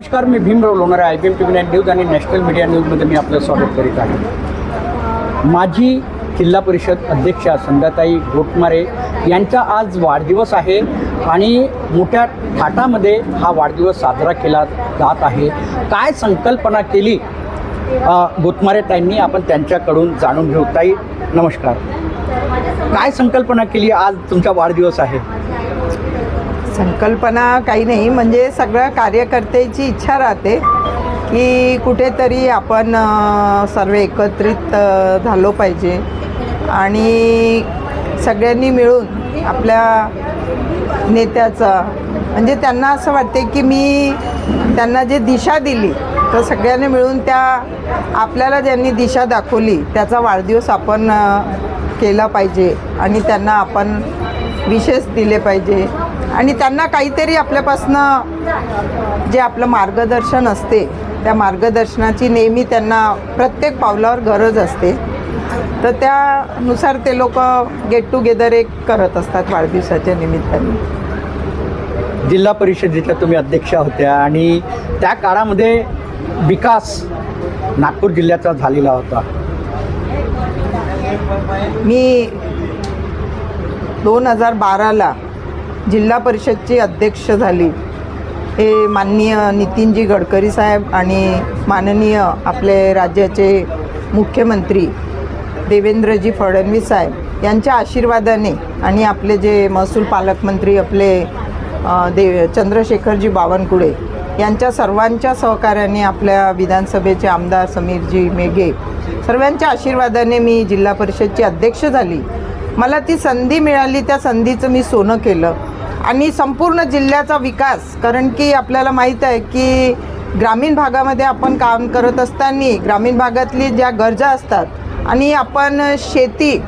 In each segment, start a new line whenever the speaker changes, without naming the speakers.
नमस्कार मी Bhimrao Lonare I P M T V nine news आणि national media न्यूजमध्ये मी आपलं स्वागत करीत आहे. माझी जिल्हा परिषद अध्यक्षा संध्याताई गोटमारे यांचा आज वाढदिवस आहे आणि मोठ्या थाटामध्ये हा वाढदिवस साजरा केला जात आहे. काय संकल्पना केली अ, ताईंनी? आपण त्यांच्याकडून जाणून घेऊ. ताई नमस्कार. काय संकल्पना केली आज तुमचा वाढदिवस आहे?
संकल्पना काही नाही म्हणजे सगळ्या कार्यकर्त्याची इच्छा राहते की कुठेतरी आपण सर्व एकत्रित झालो पाहिजे. आणि सगळ्यांनी मिळून आपल्या नेत्याचा म्हणजे त्यांना असं वाटते की मी त्यांना जे दिशा दिली तर सगळ्यांनी मिळून त्या आपल्याला ज्यांनी दिशा दाखवली त्याचा वाढदिवस आपण केला पाहिजे. आणि त्यांना आपण विशेष दिले पाहिजे. आणि त्यांना काहीतरी आपल्यापासनं जे आपलं मार्गदर्शन असते त्या मार्गदर्शनाची नेहमी त्यांना प्रत्येक पावलावर गरज असते. तर त्यानुसार ते लोक गेट टुगेदर एक करत असतात वाढदिवसाच्या निमित्ताने.
जिल्हा परिषदेच्या तुम्ही अध्यक्षा होत्या आणि त्या काळामध्ये विकास नागपूर जिल्ह्याचा झालेला होता.
मी दोन हजार बाराला जिल्हा परिषदची अध्यक्ष झाली. हे माननीय नितीनजी गडकरी साहेब आणि माननीय आपले राज्याचे मुख्यमंत्री देवेंद्रजी फडणवीस साहेब यांच्या आशीर्वादाने आणि आपले जे महसूल पालकमंत्री आपले देव दे चंद्रशेखरजी बावनकुळे यांच्या सर्वांच्या सहकार्याने आपल्या विधानसभेचे आमदार समीरजी मेघे सर्वांच्या आशीर्वादाने मी जिल्हा परिषदची अध्यक्ष झाली. मला ती संधी मिळाली त्या संधीचं मी सोनं केलं. आणि संपूर्ण जिल्ह्याचा विकास कारण की आपल्याला माहीत आहे की ग्रामीण भागामध्ये आपण काम करत असताना ग्रामीण भागातली ज्या गरजा असतात आणि आपण शेती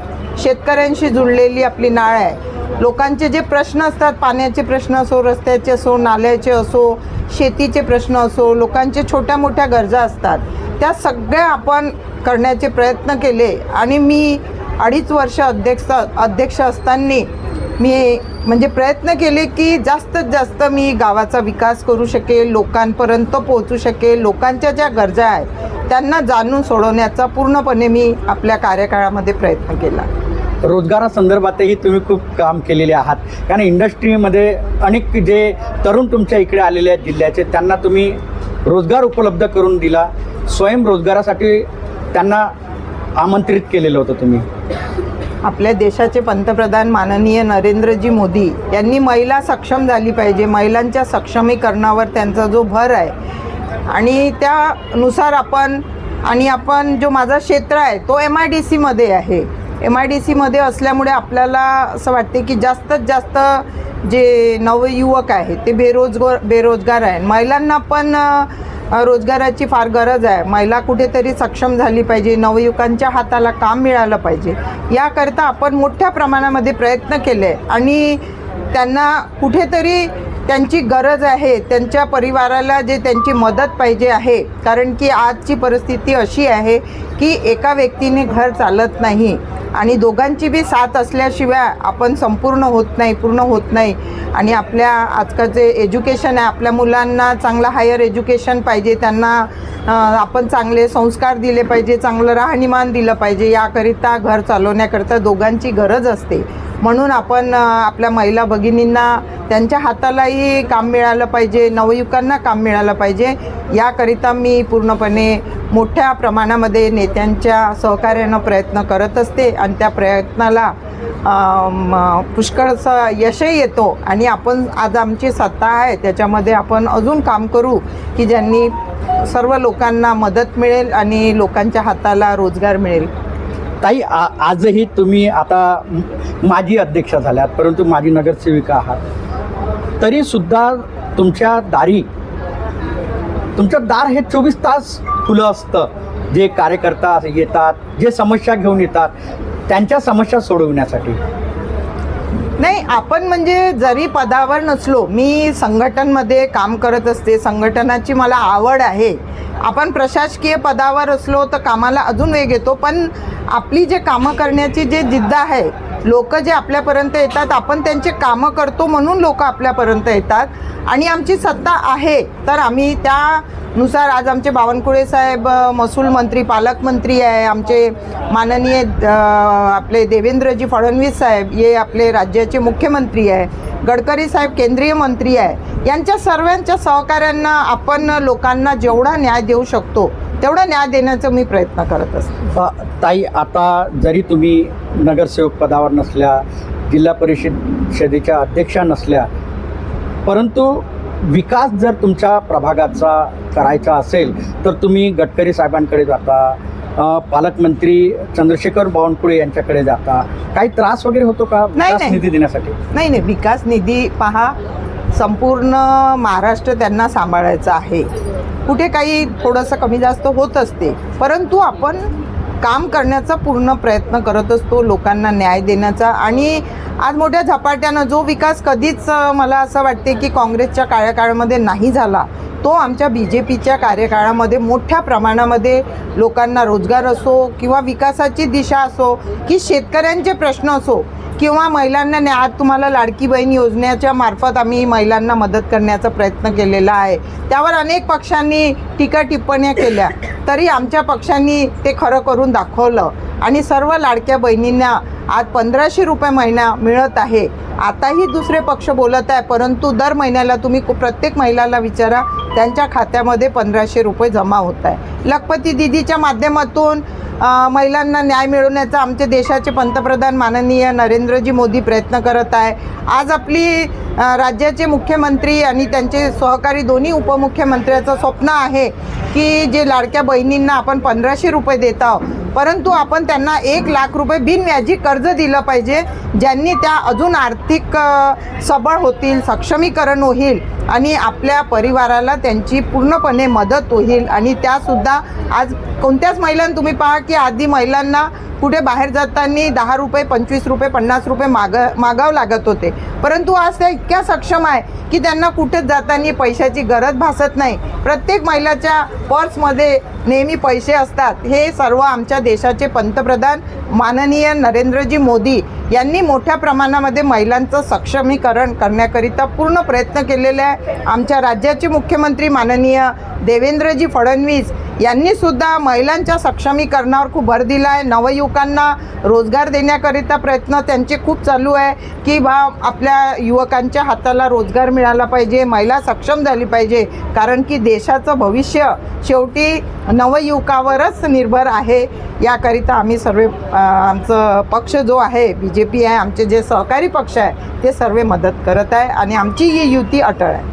शेतकऱ्यांशी जुळलेली आपली नाळ आहे. लोकांचे जे प्रश्न असतात पाण्याचे प्रश्न असो रस्त्याचे असो नाल्याचे असो शेतीचे प्रश्न असो लोकांचे छोट्या मोठ्या गरजा असतात. त्या सगळ्या आपण करण्याचे प्रयत्न केले आणि मी अडीच वर्ष अध्यक्ष अध्यक्ष असताना मी म्हणजे प्रयत्न केले की जास्तीत जास्त मी गावाचा विकास करू शकेल लोकांपर्यंत पोहोचू शकेल लोकांच्या ज्या गरजा आहेत त्यांना जाणून सोडवण्याचा पूर्णपणे मी आपल्या कार्यकाळामध्ये प्रयत्न केला.
रोजगारासंदर्भातही तुम्ही खूप काम केलेले आहात. कारण इंडस्ट्रीमध्ये अनेक जे तरुण तुमच्या इकडे आलेले आहेत जिल्ह्याचे त्यांना तुम्ही रोजगार उपलब्ध करून दिला. स्वयंरोजगारासाठी त्यांना आमंत्रित केलेलं होतं तुम्ही.
आपल्या देशाचे पंतप्रधान माननीय नरेंद्रजी मोदी यांनी महिला सक्षम झाली पाहिजे. महिलांच्या सक्षमीकरणावर त्यांचा जो भर आहे. आणि त्यानुसार आपण आणि आपण जो माझा क्षेत्र आहे तो एम आय डी सीमध्ये आहे. एम आय डी सीमध्ये असल्यामुळे आपल्याला असं वाटते की जास्तीत जास्त जे नवयुवक आहे ते बेरोजगार बेरोजगार आहे महिलांना पण रोजगाराची फार गरज आहे. महिला कुठेतरी सक्षम झाली पाहिजे. नवयुवकांच्या हाताला काम मिळालं पाहिजे. याकरता आपण मोठ्या प्रमाणामध्ये प्रयत्न केले आणि त्यांना कुठेतरी त्यांची गरज आहे. त्यांच्या परिवाराला जे त्यांची मदत पाहिजे आहे. कारण की आजची परिस्थिती अशी आहे की एका व्यक्तीने घर चालत नाही. आणि दोघांची बी साथ असल्याशिवाय आपण संपूर्ण होत नाही पूर्ण होत नाही. आणि आपल्या आजकालचे एज्युकेशन आहे आपल्या मुलांना चांगलं हायर एज्युकेशन पाहिजे त्यांना आपण चांगले संस्कार दिले पाहिजे चांगलं राहणीमान दिलं पाहिजे याकरिता घर चालवण्याकरिता दोघांची गरज असते. म्हणून आपण आपल्या महिला भगिनींना त्यांच्या हातालाही काम मिळालं पाहिजे नवयुवकांना काम मिळालं पाहिजे. याकरिता मी पूर्णपणे मोठ्या प्रमाणामध्ये नेत्यांच्या सहकार्यानं प्रयत्न करत असते आणि त्या प्रयत्नाला पुष्कळचं यशही येतो आणि आपण आज आमची सत्ता आहे त्याच्यामध्ये आपण अजून काम करू की ज्यांनी सर्व लोकांना मदत मिळेल आणि लोकांच्या हाताला रोजगार मिळेल.
ताई आ आजही तुम्ही आता माजी अध्यक्ष झाल्यात परंतु माजी नगरसेविका आहात. तरीसुद्धा तुमच्या दारी तुमचं दार हे चोवीस तास खुलं असतं. जे कार्यकर्ता येतात जे समस्या घेऊन येतात त्यांच्या समस्या सोडविण्यासाठी.
नाही आपण म्हणजे जरी पदावर नसलो मी संघटनमध्ये काम करत असते संघटनाची मला आवड आहे. आपण प्रशासकीय पदावर असलो तर कामाला अजून वेग येतो पण आपली जे कामं करण्याची जे जिद्द आहे लोक जे आपल्यापर्यंत येतात आपण त्यांचे कामं करतो म्हणून लोक आपल्यापर्यंत येतात. आणि आमची सत्ता आहे तर आम्ही त्यानुसार आज आमचे बावनकुळे साहेब महसूल मंत्री पालकमंत्री आहे आमचे माननीय आपले देवेंद्रजी फडणवीस साहेब हे आपले राज्याचे मुख्यमंत्री आहे. गडकरी साहेब केंद्रीय मंत्री आहे. यांच्या सर्वांच्या सहकार्यांना आपण लोकांना जेवढा न्याय देऊ शकतो तेवढा न्याय देण्याचा मी प्रयत्न करत असते.
ताई आता जरी तुम्ही नगरसेवक पदावर नसल्या जिल्हा परिषदेच्या अध्यक्षा नसल्या परंतु विकास जर तुमच्या प्रभागाचा करायचा असेल तर तुम्ही गडकरी साहेबांकडे जाता पालकमंत्री चंद्रशेखर बावनकुळे यांच्याकडे जाता. काही त्रास वगैरे होतो का विकास
नाही.
निधी देण्यासाठी?
नाही नाही. विकास निधी पहा संपूर्ण महाराष्ट्र त्यांना सांभाळायचा आहे. कुठे काही थोडंसं कमी जास्त होत असते. परंतु आपण काम करण्याचा पूर्ण प्रयत्न करत असतो लोकांना न्याय देण्याचा. आणि आज मोठ्या झपाट्यानं जो विकास कधीच मला असं वाटते की काँग्रेसच्या कार्यकाळामध्ये नाही झाला तो आमच्या बी जे पीच्या कार्यकाळामध्ये मोठ्या प्रमाणामध्ये लोकांना रोजगार असो किंवा विकासाची दिशा असो की शेतकऱ्यांचे प्रश्न असो किंवा महिलांना न्या- आज तुम्हाला लाडकी बहीण योजनेच्या मार्फत आम्ही महिलांना मदत करण्याचा प्रयत्न केलेला आहे. त्यावर अनेक पक्षांनी टीका टिप्पण्या केल्या. तरी आमच्या पक्षांनी ते खरं करून दाखवलं. आणि सर्व लाडक्या बहिणींना आज पंधराशे रुपये महिना मिळत आहे. आताही दुसरे पक्ष बोलत आहे परंतु दर महिन्याला तुम्ही कु- प्रत्येक महिलाला विचारा त्यांच्या खात्यामध्ये पंधराशे रुपये जमा होत आहे. लखपती दिदीच्या माध्यमातून महिलांना न्याय मिळवण्याचा आमचे देशाचे पंतप्रधान माननीय नरेंद्रजी मोदी प्रयत्न करत आहे. आज आपली राज्याचे मुख्यमंत्री आणि त्यांचे सहकारी दोन्ही उपमुख्यमंत्र्याचं स्वप्न आहे की जे लाडक्या बहिणींना आपण पंधराशे रुपये देत आहोत परंतु आपण त्यांना एक लाख रुपये बिनव्याजी कर्ज दिलं पाहिजे ज्यांनी त्या अजून आर्थिक सबळ होतील सक्षमीकरण होईल आणि आपल्या परिवाराला त्यांची पूर्णपणे मदत होईल. आणि त्यासुद्धा आज कोणत्याच महिलांना तुम्ही पहा की आधी महिलांना कुठे बाहेर जाताना दहा रुपये पंचवीस रुपये पन्नास रुपये माग मागावं लागत होते. परंतु आज त्या इतक्या सक्षम आहे की त्यांना कुठेच जाताना पैशाची गरज भासत नाही. प्रत्येक महिलाच्या पर्समध्ये नेहमी पैसे असतात. हे सर्व आमच्या देशाचे पंतप्रधान माननीय नरेंद्रजी मोदी यांनी मोठ्या प्रमाणामध्ये महिलांचं सक्षमीकरण करण्याकरिता पूर्ण प्रयत्न केलेले आहे. आमच्या राज्याचे मुख्यमंत्री माननीय देवेंद्रजी फडणवीस यांनीसुद्धा महिलांच्या सक्षमीकरणावर खूप भर दिला आहे. नवयुवकांना रोजगार देण्याकरिता प्रयत्न त्यांचे खूप चालू आहे की बा आपल्या युवकांच्या हाताला रोजगार मिळाला पाहिजे महिला सक्षम झाली पाहिजे कारण की देशाचं भविष्य शेवटी नवयुवकावरच निर्भर आहे. याकरिता आम्ही सर्व आमचं पक्ष जो आहे बी जे पी आहे आमचे जे सहकारी पक्ष आहे ते सर्व मदत करत आहे आणि आमची ही युती अटळ आहे.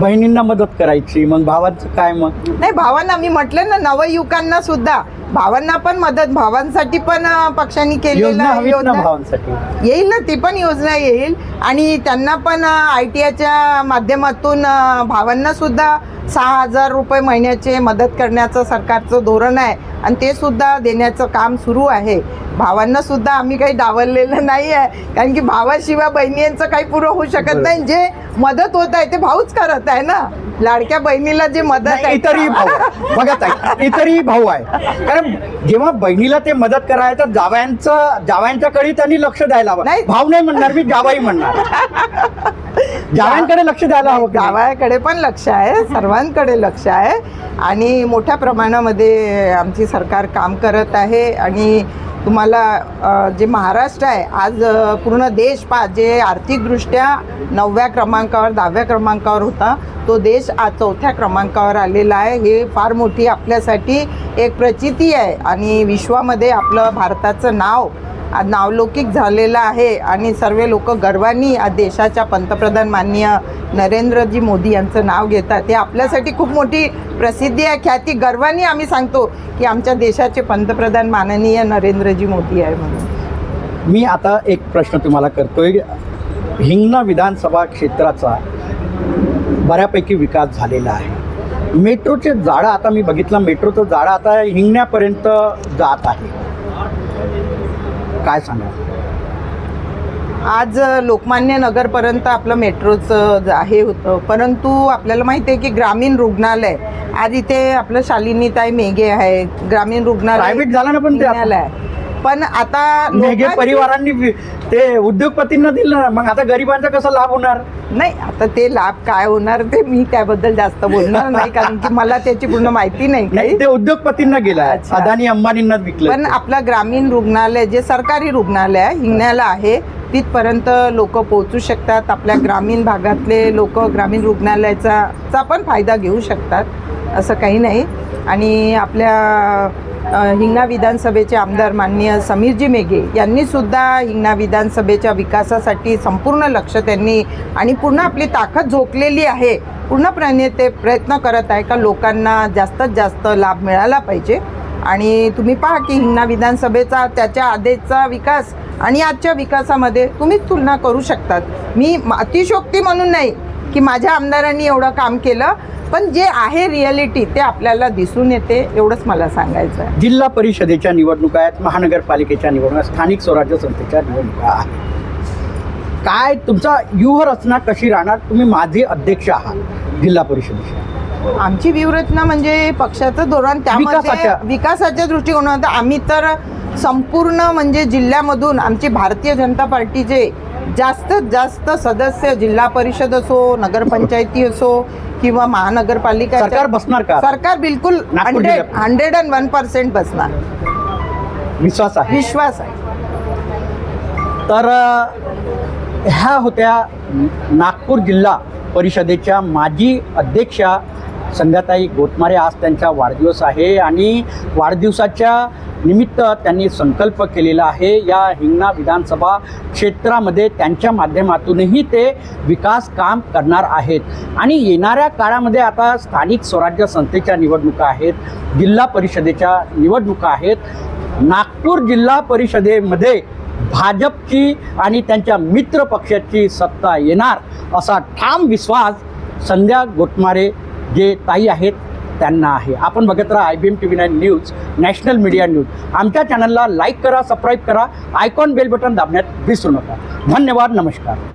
बहिणींना मदत करायची मग भावांचं काय मग?
नाही भावांना मी म्हटलं ना नवयुवकांना सुद्धा भावांना पण मदत भावांसाठी पण पक्षांनी
योजना हवीत ना
योजना.
भावांसाठी?
येईल ना ती पण योजना येईल. आणि त्यांना पण आय टी आयच्या माध्यमातून अ, भावांना सुद्धा सहा हजार रुपये महिन्याचे मदत करण्याचं सरकारचं धोरण आहे. आणि ते सुद्धा देण्याचं काम सुरू आहे. भावांना सुद्धा आम्ही काही डावललेलं नाही आहे. कारण की भावाशिवाय बहिणींचं काही पुरं होऊ शकत नाही. जे मदत होत आहे ते भाऊच करत आहे ना. लाडक्या बहिणीला जे मदत
नाही,
आहे
इतरही भाऊ आहे. बघा ताई इतरही भाऊ आहे कारण जेव्हा बहिणीला ते मदत करायचं तर जावयांचं जावयांच्याकडे त्यांनी लक्ष द्यायला हवं
नाही.
भाऊ नाही म्हणणार मी जावाई म्हणणार गावांकडे लक्ष द्यायला हवं
गावाकडे पण लक्ष आहे सर्वांकडे लक्ष आहे. आणि मोठ्या प्रमाणामध्ये आमची सरकार काम करत आहे आणि तुम्हाला जे महाराष्ट्र आहे आज पूर्ण देश पा जे आर्थिकदृष्ट्या नवव्या क्रमांकावर दहाव्या क्रमांकावर होता तो देश आज चौथ्या क्रमांकावर आलेला आहे. हे फार मोठी आपल्यासाठी एक प्रचिती आहे. आणि विश्वामध्ये आपलं भारताचं नाव नावलौकिक झालेलं आहे आणि सर्व लोक गर्वानी देशाच्या पंतप्रधान माननीय नरेंद्रजी मोदी यांचं नाव घेतात. हे आपल्यासाठी खूप मोठी प्रसिद्धी आहे. ख्याती गर्वानी आम्ही सांगतो की आमच्या देशाचे पंतप्रधान माननीय नरेंद्रजी मोदी आहे म्हणून.
मी आता एक प्रश्न तुम्हाला करतोय. हिंगणा विधानसभा क्षेत्राचा बऱ्यापैकी विकास झालेला आहे. मेट्रोचे जाळं आता मी बघितलं. मेट्रोचं जाळं आता हिंगण्यापर्यंत जात आहे. काय सांगा
आज लोकमान्य नगरपर्यंत आपलं मेट्रोचं हे होतं. परंतु आपल्याला माहिती आहे की ग्रामीण रुग्णालय आज इथे आपलं शालिनीताई मेघे आहे ग्रामीण रुग्णालय
प्रायव्हेट झालं ना पण
आहे. पण आता
मेघे
लोकांची-
परिवारांनी ते उद्योगपतींना दिलं ना मग आता गरिबांचा कसा लाभ होणार?
नाही आता ते लाभ काय होणार ते मी त्याबद्दल जास्त बोलणार नाही कारण की मला त्याची पूर्ण माहिती नाही काही.
नाही ते उद्योगपतींना
अच्छा.
अदानी अंबानींना विकलं
पण आपला ग्रामीण रुग्णालय जे सरकारी रुग्णालय आहे हिंगण्याला आहे तिथपर्यंत लोक पोहोचू शकतात. आपल्या ग्रामीण भागातले लोक ग्रामीण रुग्णालयाचा चा पण फायदा घेऊ शकतात असं काही नाही. आणि आपल्या हिंगणा विधानसभेचे आमदार माननीय समीरजी मेघे यांनीसुद्धा हिंगणा विधानसभेच्या विकासासाठी संपूर्ण लक्ष त्यांनी आणि पूर्ण आपली ताकद झोकलेली आहे. पूर्णपणे ते प्रयत्न करत आहे का लोकांना जास्तीत जास्त लाभ मिळाला पाहिजे. आणि तुम्ही पहा की हिंगणा विधानसभेचा त्याच्या आधीचा विकास आणि आजच्या विकासामध्ये तुम्हीच तुलना करू शकतात. मी अतिशोक्ती म्हणून नाही की माझ्या आमदारांनी एवढं काम केलं पण जे आहे रिॲलिटी ते आपल्याला दिसून येते एवढंच मला सांगायचं आहे.
जिल्हा परिषदेच्या निवडणुका आहेत महानगरपालिकेच्या निवडणुका स्थानिक स्वराज्य संस्थेच्या निवडणुका आहेत. काय तुमचा व्यूहरचना कशी राहणार? तुम्ही माझे अध्यक्ष आहात जिल्हा परिषदेचे
आमची व्यूहरचना म्हणजे पक्षाचं धोरण त्यामध्ये
विकासाच्या-
विकासाच्या दृष्टिकोनात आम्ही तर संपूर्ण म्हणजे जिल्ह्यामधून आमची भारतीय जनता पार्टीचे जास्तीत जास्त सदस्य जिल्हा परिषद असो नगरपंचायती असो किंवा महानगरपालिका
सरकार बसणार का?
सरकार बिलकुल hundred? Hundred and one percent बसणार.
विश्वास आहे.
विश्वास आहे.
तर ह्या होत्या नागपूर जिल्हा परिषदेच्या माजी अध्यक्षा संध्याताई गोतमारे आज त्यांचा वाढदिवस आहे आणि वाढदिवसाच्या निमित्त त्यांनी संकल्प केलेला आहे. या हिंगणा विधानसभा क्षेत्रामध्ये त्यांच्या माध्यमातूनही ते विकास काम करणार आहेत. आणि येणाऱ्या काळामध्ये आता स्थानिक स्वराज्य संस्थेच्या निवडणुका आहेत जिल्हा परिषदेच्या निवडणुका आहेत. नागपूर जिल्हा परिषदेमध्ये भाजपची आणि त्यांच्या मित्र पक्षाची सत्ता येणार असा ठाम विश्वास संध्या गोटमारे जे ताई आहेत त्यांना आहे. आपण बघत राहा I B M T V nine news national media news आमच्या चॅनलला लाईक करा सबस्क्राईब करा. आयकॉन बेल बटन दाबण्यात विसरू नका. धन्यवाद नमस्कार.